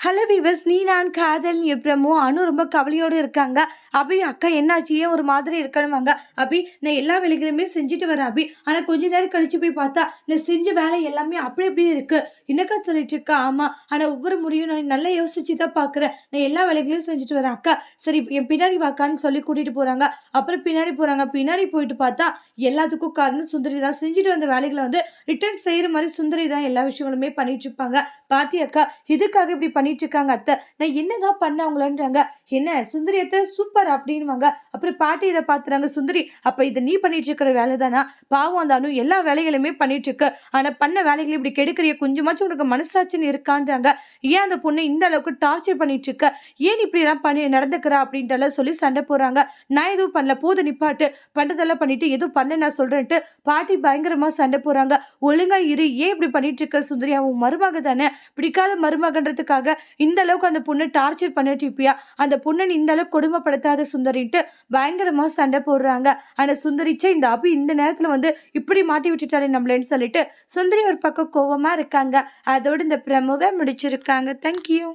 Hello விவஸ் நீ நான் காதல் எப்ரமோ அனு ரொம்ப கவலையோடு இருக்காங்க. அபி அக்கா என்னாச்சு? ஏன் ஒரு மாதிரி இருக்கணுவாங்க அபி நான் எல்லா வேலைகளுமே செஞ்சுட்டு வரேன் அபி. ஆனால் கொஞ்ச நேரம் கழிச்சு போய் பார்த்தா நான் செஞ்ச வேலை எல்லாமே அப்படி அப்படியே இருக்கு. என்னக்கா சொல்லிட்டு இருக்கா? ஆமாம் ஆனால் ஒவ்வொரு முறையும் நான் நல்லா யோசிச்சு தான் பார்க்குறேன். நான் எல்லா வேலைகளையும் செஞ்சுட்டு வரேன். அக்கா சரி என் பின்னாடி வாக்கான்னு சொல்லி கூட்டிகிட்டு போகிறாங்க அப்புறம் பின்னாடி போகிறாங்க பின்னாடி போயிட்டு பார்த்தா எல்லாத்துக்கும் காரணம் சுந்தரி தான். செஞ்சுட்டு வந்த வேலைகளை வந்து ரிட்டர்ன் செய்கிற மாதிரி சுந்தரி தான் எல்லா விஷயங்களுமே பண்ணிட்டு இருப்பாங்க. பாத்தி அக்கா? இதுக்காக இப்படி பண்ணி பண்ணிட்டு இருக்காங்க அத்தை. நான் என்னதான் பண்ண அவங்களன்றாங்க என்ன சுந்தரி அத்தை சூப்பர் அப்படின்வாங்க அப்புறம் பாட்டி இதை பார்த்துறாங்க சுந்தரி அப்ப இதை நீ பண்ணிட்டு இருக்கிற வேலை தானா பாவம் தானும் எல்லா வேலைகளுமே பண்ணிட்டு இருக்கு ஆனா பண்ண வேலைகளை இப்படி கெடுக்கிறிய கொஞ்சமாச்சும் உனக்கு மனசாட்சின்னு இருக்கான்றாங்க. ஏன் அந்த பொண்ணு இந்த அளவுக்கு டார்ச்சர் பண்ணிட்டு இருக்க ஏன் இப்படி எல்லாம் பண்ணி நடந்துக்கிறா அப்படின்ட்டு சொல்லி சண்டை போடுறாங்க. நான் எதுவும் பண்ணல போது நிப்பாட்டு. பண்றதெல்லாம் பண்ணிட்டு எதுவும் பண்ண நான் சொல்றேன்ட்டு பாட்டி பயங்கரமா சண்டை போறாங்க ஒழுங்கா இரு ஏன் இப்படி பண்ணிட்டு இருக்க சுந்தரி? அவன் மருமக தானே. பிடிக்காத மருமகன்றதுக்காக இந்த அளவுக்கு அந்த பொண்ணு டார்ச்சர் பண்ணிட்டு இருப்பியா? அந்த பொண்ணை இந்த அளவுக்கு கொடுமைப்படுத்தாத சுந்தரின்ட்டு பயங்கரமா சண்டை போடுறாங்க. ஆனா சுந்தரிச்சே இந்த அபி இந்த நேரத்துல வந்து இப்படி மாட்டி விட்டுட்டாரு நம்மளேன்னு சொல்லிட்டு சுந்தரி ஒரு பக்கம் கோவமா இருக்காங்க. அதோட இந்த பிரமுவை முடிச்சிருக்காங்க. தேங்க்யூ